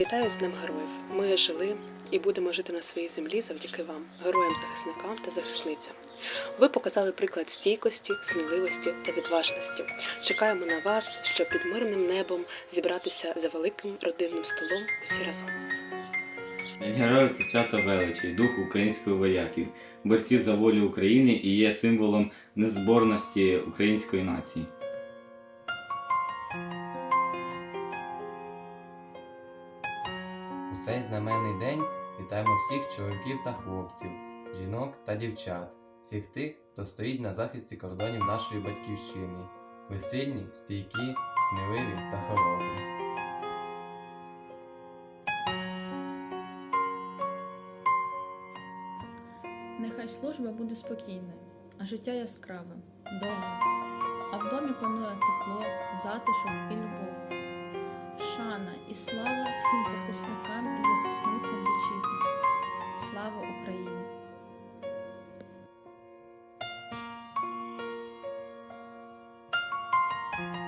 Вітаю з Днем Героїв. Ми жили і будемо жити на своїй землі завдяки вам, героям-захисникам та захисницям. Ви показали приклад стійкості, сміливості та відважності. Чекаємо на вас, щоб під мирним небом зібратися за великим родинним столом усі разом. День Героїв це свято величі, дух українських вояків, борці за волю України і є символом незборності української нації. У цей знаменний день вітаємо всіх чоловіків та хлопців, жінок та дівчат, всіх тих, хто стоїть на захисті кордонів нашої батьківщини. Ви сильні, стійкі, сміливі та хоробрі. Нехай служба буде спокійною, а життя яскравим, довгим. А в домі панує тепло, затишок і любов. Шана і слава всім захисникам і